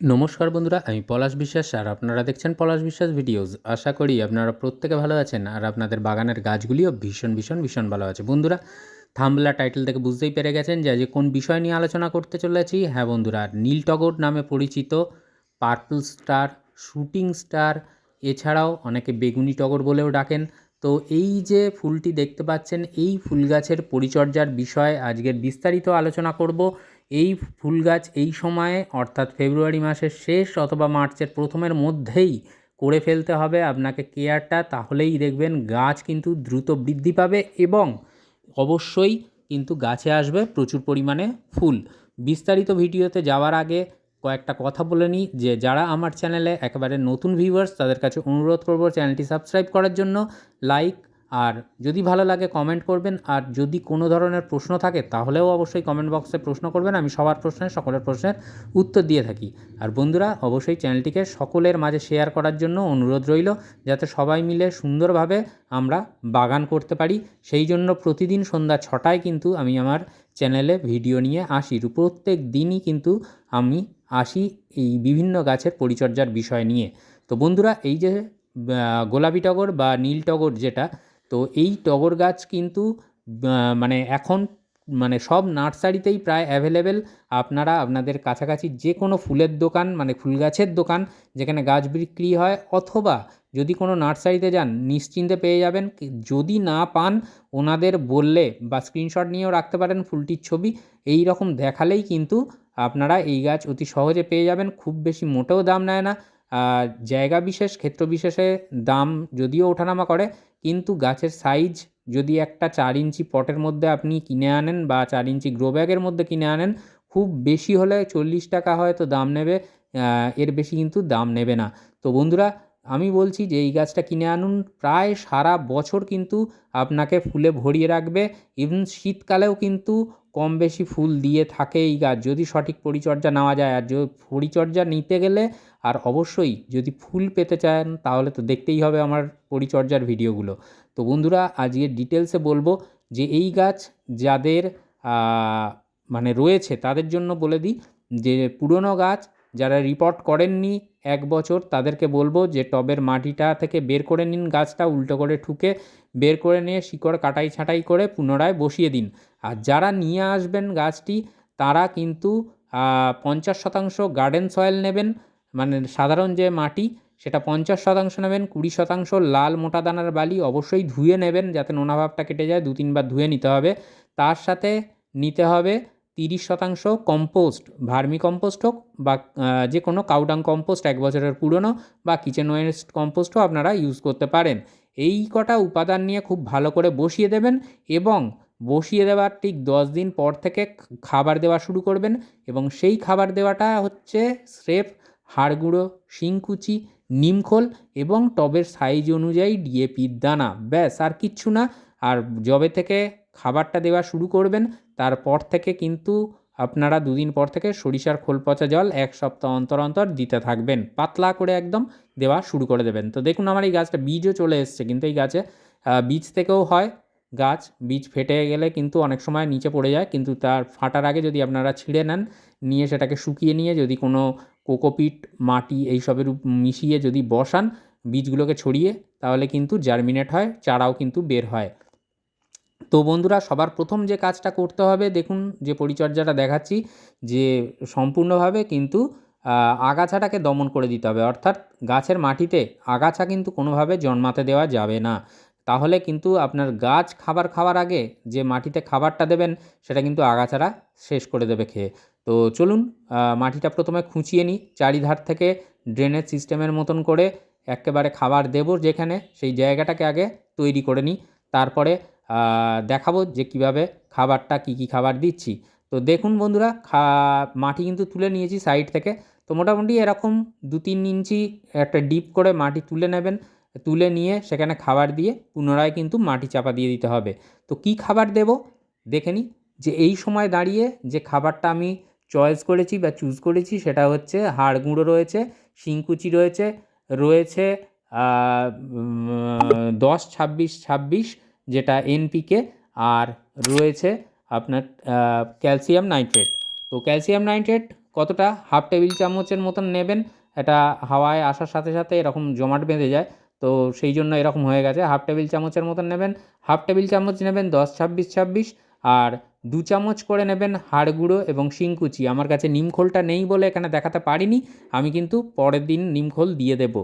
নমস্কার বন্ধুরা, আমি পলাশ বিশ্বাস আর আপনারা দেখছেন পলাশ বিশ্বাস ভিডিওস। আশা করি আপনারা প্রত্যেকে ভালো আছেন আর আপনাদের বাগানের গাছগুলিও ভীষণ ভীষণ ভীষণ ভালো আছে। বন্ধুরা থাম্বলা টাইটেল থেকে বুঝতেই পেরে গেছেন যে আজকে কোন বিষয় নিয়ে আলোচনা করতে চলেছি। হ্যাঁ বন্ধুরা নীলটগর নামে পরিচিত পার্পল স্টার, শুটিং স্টার, এছাড়াও অনেকে বেগুনি টগর বলেও ডাকেন। তো এই যে ফুলটি দেখতে পাচ্ছেন, এই ফুল গাছের পরিচর্যার বিষয়ে আজকের বিস্তারিত আলোচনা করব। এই ফুল গাছ এই সময়ে, অর্থাৎ ফেব্রুয়ারি মাসের শেষ অথবা মার্চের প্রথমের মধ্যেই করে ফেলতে হবে আপনাকে কেয়ারটা, তাহলেই দেখবেন গাছ কিন্তু দ্রুত বৃদ্ধি পাবে এবং অবশ্যই কিন্তু গাছে আসবে প্রচুর পরিমাণে ফুল। বিস্তারিত ভিডিওতে যাওয়ার আগে কয়েকটা কথা বলে নিই, যে যারা আমার চ্যানেলে একেবারে নতুন ভিউয়ার্স তাদের কাছে অনুরোধ করব চ্যানেলটি সাবস্ক্রাইব করার জন্য, লাইক আর যদি ভালো লাগে কমেন্ট করবেন, আর যদি কোনো ধরনের প্রশ্ন থাকে, তাহলেও অবশ্যই কমেন্ট বক্সে প্রশ্ন করবেন, আমি সবার প্রশ্নের, সকলের প্রশ্নের উত্তর দিয়ে থাকি। আর বন্ধুরা, অবশ্যই চ্যানেলটিকে সকলের মাঝে শেয়ার করার জন্য অনুরোধ রইল, যাতে সবাই মিলে সুন্দরভাবে আমরা বাগান করতে পারি। সেই জন্য প্রতিদিন সন্ধ্যা ছটায় কিন্তু আমি আমার চ্যানেলে ভিডিও নিয়ে আসি। প্রত্যেক দিনই কিন্তু আমি আসি এই বিভিন্ন গাছের পরিচর্যার বিষয় নিয়ে। তো বন্ধুরা, এই যে গোলাপি টগর বা নীল টগর যেটা তো এই টগর গাছ কিন্তু মানে এখন মানে সব নার্সারিতেই প্রায় অ্যাভেলেবেল আপনারা আপনাদের কাছাকাছি যে কোনো ফুলের দোকান মানে ফুল গাছের দোকান, যেখানে গাছ বিক্রি হয়, অথবা যদি কোনো নার্সারিতে যান, নিশ্চিন্তে পেয়ে যাবেন। যদি না পান, ওনাদের বললে বা স্ক্রিনশট নিয়েও রাখতে পারেন ফুলটির ছবি। এই রকম দেখালেই কিন্তু আপনারা এই গাছ অতি সহজে পেয়ে যাবেন, খুব বেশি মোটেও দাম নেয় না। জায়গা বিশেষ, ক্ষেত্র বিশেষে দাম যদিও ওঠানামা করে কিন্তু গাছের সাইজ যদি একটা চার ইঞ্চি পটের মধ্যে আপনি কিনে আনেন বা চার ইঞ্চি গ্রো ব্যাগের মধ্যে কিনে আনেন, খুব বেশি হলে চল্লিশ টাকা হয়তো দাম নেবে এর বেশি কিন্তু দাম নেবে না। তো বন্ধুরা, আমি বলছি যে এই গাছটা কিনে আনুন, প্রায় সারা বছর কিন্তু আপনাকে ফুলে ভরিয়ে রাখবে ইভেন শীতকালেও কিন্তু কম বেশি ফুল দিয়ে থাকে এই গাছ। যদি সঠিক পরিচর্যা নেওয়া যায়, আর পরিচর্যা নিতে গেলে, আর অবশ্যই যদি ফুল পেতে চান, তাহলে তো দেখতেই হবে আমার পরিচর্যার ভিডিওগুলো। তো বন্ধুরা, আজকে ডিটেলসে বলব যে এই গাছ যাদের মানে রয়েছে, তাদের জন্য বলে দিই যে পুরনো গাছ যারা রিপোর্ট করেননি এক বছর তাদেরকে বলব যে টবের মাটিটা থেকে বের করে নিন, গাছটা উল্টো করে ঠুকে বের করে নিয়ে শিকড় কাটাই ছাঁটাই করে পুনরায় বসিয়ে দিন। আর যারা নিয়ে আসবেন গাছটি, তারা কিন্তু পঞ্চাশ শতাংশ গার্ডেন সয়েল নেবেন মানে সাধারণ যে মাটি, সেটা পঞ্চাশ শতাংশ নেবেন, কুড়ি শতাংশ লাল মোটা দানার বালি অবশ্যই ধুয়ে নেবেন যাতে নোনাভাবটা কেটে যায়, দু তিনবার ধুয়ে নিতে হবে। তার সাথে নিতে হবে তিরিশ শতাংশ কম্পোস্ট ভার্মি কম্পোস্ট হোক বা যে কোনো কাউডাং কম্পোস্ট এক বছরের পুরনো বা কিচেন ওয়েস্ট কম্পোস্টও আপনারা ইউজ করতে পারেন। এই কটা উপাদান নিয়ে খুব ভালো করে বসিয়ে দেবেন এবং বসিয়ে দেওয়ার ঠিক দশ দিন পর থেকে খাবার দেওয়া শুরু করবেন এবং সেই খাবার দেওয়াটা হচ্ছে স্রেফ হাড় গুঁড়ো, শিংকুচি নিমখোল এবং টবের সাইজ অনুযায়ী ডিএপির দানা। ব্যাস, আর কিচ্ছু না। আর জবে থেকে খাবারটা দেওয়া শুরু করবেন, তারপর থেকে কিন্তু আপনারা দুদিন পর থেকে সরিষার খোল পচা জল এক সপ্তাহ অন্তর অন্তর দিতে থাকবেন। পাতলা করে একদম দেওয়া শুরু করে দেবেন। তো দেখুন আমার এই গাছটা বীজও চলে এসছে, কিন্তু এই গাছে বীজ থেকেও হয়। গাছ, বীজ ফেটে গেলে কিন্তু অনেক সময় নিচে পড়ে যায়, কিন্তু তার ফাটার আগে যদি আপনারা ছিঁড়ে নেন, নিয়ে সেটাকে শুকিয়ে নিয়ে যদি কোনো কোকোপিট, মাটি এইসবের মিশিয়ে যদি বসান, বীজগুলোকে ছড়িয়ে, তাহলে কিন্তু জার্মিনেট হয়, চারাও কিন্তু বের হয়। তো বন্ধুরা, সবার প্রথম যে কাজটা করতে হবে, দেখুন যে পরিচর্যাটা দেখাচ্ছি, যে সম্পূর্ণভাবে কিন্তু আগাছাটাকে দমন করে দিতে হবে। অর্থাৎ গাছের মাটিতে আগাছা কিন্তু কোনোভাবে জন্মাতে দেওয়া যাবে না। তাহলে কিন্তু আপনার গাছ খাবার খাওয়ার আগে যে মাটিতে খাবারটা দেবেন, সেটা কিন্তু আগাছারা শেষ করে দেবে খেয়ে। তো চলুন মাটিটা প্রথমে খুঁচিয়ে নিই। চারিধার থেকে ড্রেনেজ সিস্টেমের মতন করে একেবারে খাবার দেবো যেখানে, সেই জায়গাটাকে আগে তৈরি করে নিই। তারপরে দেখাবো যে কীভাবে খাবারটা কী কী খাবার দিচ্ছি। তো দেখুন বন্ধুরা, খা, মাটি কিন্তু তুলে নিয়েছি সাইড থেকে। তো মোটামুটি এরকম দু তিন ইঞ্চি একটা ডিপ করে মাটি তুলে নেবেন। তুলে নিয়ে সেখানে খাবার দিয়ে পুনরায় কিন্তু মাটি চাপা দিয়ে দিতে হবে। তো কি খাবার দেব? দেখে নিই। যে এই সময় দাঁড়িয়ে যে খাবারটা আমি চয়েস করেছি বা চুজ করেছি সেটা হচ্ছে হাড় গুঁড়ো রয়েছে, শিংকুচি রয়েছে রয়েছে দশ, ছাব্বিশ ছাব্বিশ যেটা এনপিকে আর রয়েছে আপনার ক্যালসিয়াম নাইট্রেট তো ক্যালসিয়াম নাইট্রেট কতটা? হাফ টেবিল চামচের মতন নেবেন। এটা হাওয়ায় আসার সাথে সাথে এরকম জমাট বেঁধে যায়। তো সেই জন্য এরকম হয়ে গেছে। হাফ টেবিল চামচের মতন নেবেন। হাফ টেবিল চামচ নেবেন দশ, ছাব্বিশ ছাব্বিশ। আর দু চামচ করে নেবেন হাড় গুঁড়ো এবং শিংকুচি। আমার কাছে নিমখোলটা নেই বলে এখানে দেখাতে পারিনি। আমি কিন্তু পরের দিন নিমখোল দিয়ে দেব।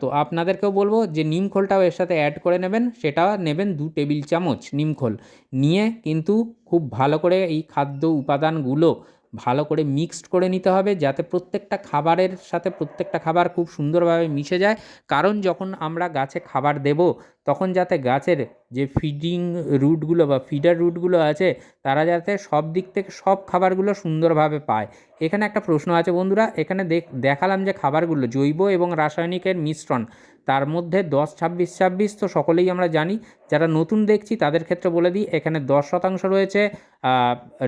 তো আপনাদেরকেও বলব যে নিমখোলটাও এর সাথে অ্যাড করে নেবেন। সেটা নেবেন দু টেবিল চামচ নিমখোল নিয়ে কিন্তু খুব ভালো করে এই খাদ্য উপাদানগুলো ভালো করে মিক্সড করে নিতে হবে যাতে প্রত্যেকটা খাবারের সাথে প্রত্যেকটা খাবার খুব সুন্দরভাবে মিশে যায়। কারণ যখন আমরা গাছে খাবার দেব, তখন যাতে গাছের যে ফিডিং রুটগুলো বা ফিডার রুটগুলো আছে, তারা যাতে সব দিক থেকে সব খাবারগুলো সুন্দরভাবে পায়। এখানে একটা প্রশ্ন আছে বন্ধুরা, এখানে দেখ- দেখালাম যে খাবারগুলো জৈব এবং রাসায়নিকের মিশ্রণ। তার মধ্যে দশ, ছাব্বিশ ছাব্বিশ তো সকলেই আমরা জানি। যারা নতুন দেখছি, তাদের ক্ষেত্রে বলে দিই, এখানে দশ শতাংশ রয়েছে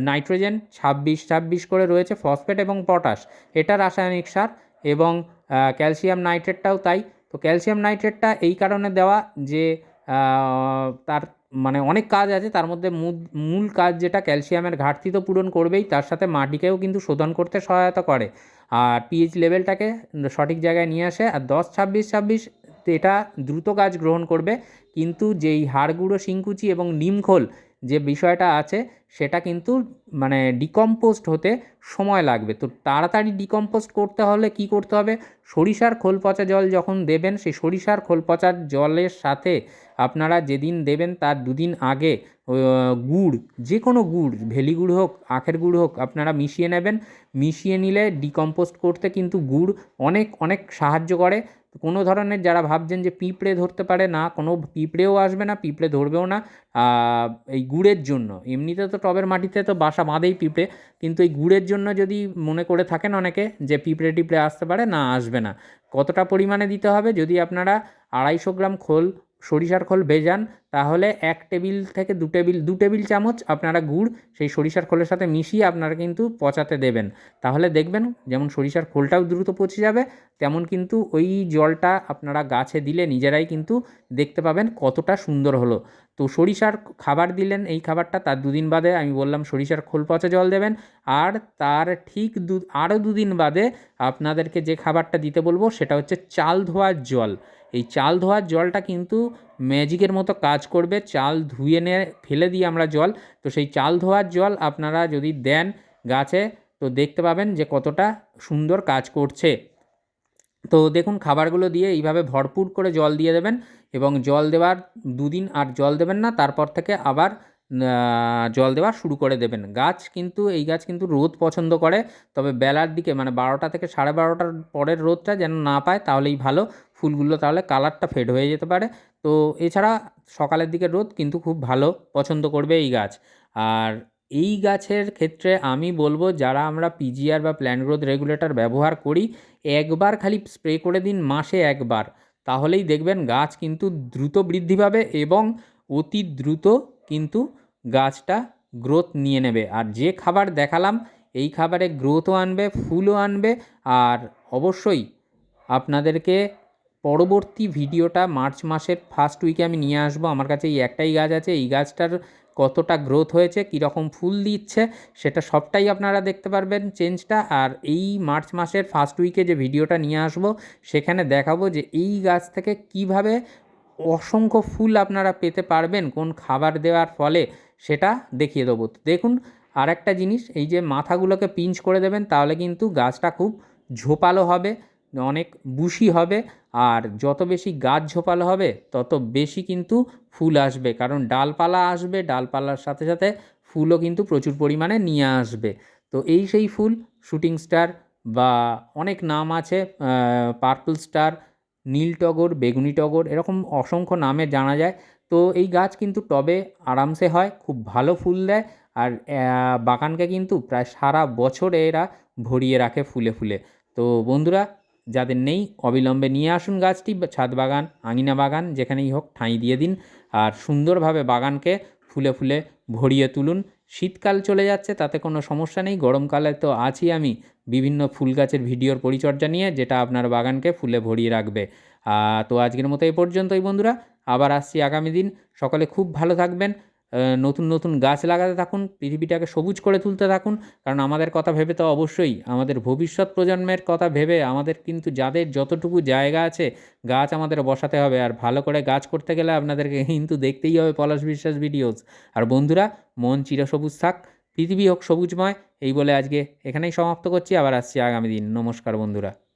নাইট্রোজেন, ছাব্বিশ ছাব্বিশ করে রয়েছে ফসফেট এবং পটাশ। এটা রাসায়নিক সার এবং ক্যালসিয়াম নাইট্রেটটাও তাই। তো ক্যালসিয়াম নাইট্রেটটা এই কারণে দেওয়া যে তার মানে অনেক কাজ আছে, তার মধ্যে মূল- কাজ যেটা ক্যালসিয়ামের ঘাটতি তো পূরণ করবেই, তার সাথে মাটিকেও কিন্তু শোধন করতে সহায়তা করে। আর পিএইচ লেভেলটাকে সঠিক জায়গায় নিয়ে আসে, আর দশ, ছাব্বিশ ছাব্বিশ এটা দ্রুত গাছ গ্রহণ করবে। কিন্তু যেই হাড়গুঁড়ো শিংকুচি এবং নিমখোল যে বিষয়টা আছে, সেটা কিন্তু মানে ডিকম্পোস্ট হতে সময় লাগবে। তো তাড়াতাড়ি ডিকম্পোস্ট করতে হলে কি করতে হবে? সরিষার খোল পচা জল যখন দেবেন, সেই সরিষার খোল পচার জলের সাথে আপনারা যেদিন দেবেন তার দুদিন আগে গুড় যে কোনো গুড়, ভেলি গুড় হোক, আখের গুড় হোক, আপনারা মিশিয়ে নেবেন। মিশিয়ে নিলে ডিকম্পোস্ট করতে কিন্তু গুড় অনেক অনেক সাহায্য করে। কোনো ধরনের যারা ভাবছেন যে পিঁপড়ে ধরতে পারে না, কোনো পিঁপড়েও আসবে না, পিঁপড়ে ধরবেও না এই গুড়ের জন্য। এমনিতে তো টবের মাটিতে তো বাসা বাঁধেই পিঁপড়ে, কিন্তু এই গুড়ের জন্য যদি মনে করে থাকেন অনেকে যে পিঁপড়ে টিপড়ে আসতে পারে, না আসবে না। কতটা পরিমাণে দিতে হবে? যদি আপনারা আড়াইশো গ্রাম খোল সরিষার খোল ভেজান, তাহলে এক টেবিল থেকে দু টেবিল দু টেবিল চামচ আপনারা গুড়, সেই সরিষার খোলের সাথে মিশিয়ে আপনারা কিন্তু পচাতে দেবেন। তাহলে দেখবেন যেমন সরিষার খোলটাও দ্রুত পচে যাবে, তেমন কিন্তু ওই জলটা আপনারা গাছে দিলে নিজেরাই কিন্তু দেখতে পাবেন কতটা সুন্দর হলো। তো সরিষার খাবার দিলেন, এই খাবারটা তার দুদিন বাদে আমি বললাম, সরিষার খোল পচা জল দেবেন। আর তার ঠিক দু আরও দুদিন বাদে আপনাদেরকে যে খাবারটা দিতে বলব, সেটা হচ্ছে চাল ধোয়ার জল। এই চাল ধোয়ার জলটা কিন্তু ম্যাজিকের মতো কাজ করবে। চাল ধুয়ে নিয়ে ফেলে দিই আমরা জল। তো সেই চাল ধোয়ার জল আপনারা যদি দেন গাছে, তো দেখতে পাবেন যে কতটা সুন্দর কাজ করছে। তো দেখুন, খাবারগুলো দিয়ে এইভাবে ভরপুর করে জল দিয়ে দেবেন। এবং জল দেওয়ার দুদিন আর জল দেবেন না, তারপর থেকে আবার জল দেওয়া শুরু করে দেবেন। গাছ কিন্তু, এই গাছ কিন্তু রোদ পছন্দ করে, তবে বেলার দিকে মানে বারোটা থেকে সাড়ে বারোটার পরের রোদটা যেন না পায়, তাহলেই ভালো। ফুলগুলো তাহলে কালারটা ফেড হয়ে যেতে পারে। তো এছাড়া সকালের দিকে রোদ কিন্তু খুব ভালো পছন্দ করবে এই গাছ। আর এই গাছের ক্ষেত্রে আমি বলব, যারা আমরা পিজিআর বা প্ল্যান্ট গ্রোথ রেগুলেটর ব্যবহার করি, একবার খালি স্প্রে করে দিন, মাসে একবার। তাহলেই দেখবেন গাছ কিন্তু দ্রুত বৃদ্ধি পাবে এবং অতি দ্রুত কিন্তু গাছটা গ্রোথ নিয়ে নেবে। আর যে খাবার দেখালাম, এই খাবারে গ্রোথও আনবে, ফুলও আনবে। আর অবশ্যই আপনাদেরকে পরবর্তী ভিডিওটা মার্চ মাসের ফার্স্ট উইকে আমি নিয়ে আসব। আমার কাছে এই একটাই গাছ আছে, এই গাছটার কতটা গ্রোথ হয়েছে, কীরকম ফুল দিচ্ছে, সেটা সবটাই আপনারা দেখতে পারবেন চেঞ্জটা আর এই মার্চ মাসের ফার্স্ট উইকে যে ভিডিওটা নিয়ে আসব, সেখানে দেখাবো যে এই গাছ থেকে কীভাবে অসংখ্য ফুল আপনারা পেতে পারবেন, কোন খাবার দেওয়ার ফলে, সেটা দেখিয়ে দেবো। দেখুন আর একটা জিনিস, এই যে মাথাগুলোকে পিঞ্চ করে দেবেন, তাহলে কিন্তু গাছটা খুব ঝোপালো হবে, অনেক বুশি হবে, আর যত বেশি গাছ ঝোপালো হবে, তত বেশি কিন্তু ফুল আসবে। কারণ ডালপালা আসবে, ডালপালার সাথে সাথে ফুলও কিন্তু প্রচুর পরিমাণে নিয়ে আসবে। তো এই সেই ফুল, শুটিং স্টার বা অনেক নাম আছে পার্পল স্টার, নীল টগর, বেগুনি টগর, এরকম অসংখ্য নামে জানা যায়। তো এই গাছ কিন্তু টবে আরামসে হয়, খুব ভালো ফুল দেয় আর বাগানকে কিন্তু প্রায় সারা বছর এরা ভরিয়ে রাখে ফুলে ফুলে। তো বন্ধুরা যাদের নেই, অবিলম্বে নিয়ে আসুন গাছটি, ছাদ বাগান, আঙিনা বাগান, যেখানেই হোক ঠাঁই দিয়ে দিন। আর সুন্দরভাবে বাগানকে ফুলে ফুলে ভরিয়ে তুলুন। শীতকাল চলে যাচ্ছে, তাতে কোনো সমস্যা নেই। গরমকালে তো আছি আমি। বিভিন্ন ফুল গাছের ভিডিওর পরিচর্যা নিয়ে যেটা আপনার বাগানকে ফুলে ভরিয়ে রাখবে। তো আজকের মতো এই পর্যন্তই বন্ধুরা। আবার আসছি আগামী দিন। সকলে খুব ভালো থাকবেন। নতুন নতুন গাছ লাগাতে থাকুন, পৃথিবীটাকে সবুজ করে তুলতে থাকুন, কারণ আমাদের কথা ভেবে তো অবশ্যই আমাদের ভবিষ্যৎ প্রজন্মের কথা ভেবে আমাদের কিন্তু যাদের যতটুকু জায়গা আছে, গাছ আমাদের বসাতে হবে। আর ভালো করে গাছ করতে গেলে আপনাদেরকে কিন্তু দেখতেই হবে পলাশ বিশ্বাস ভিডিওস আর বন্ধুরা, মন চিরসবুজ থাক, পৃথিবী হোক সবুজময়, এই বলে আজকে এখানেই সমাপ্ত করছি। আবার আসছি আগামী দিন। নমস্কার বন্ধুরা।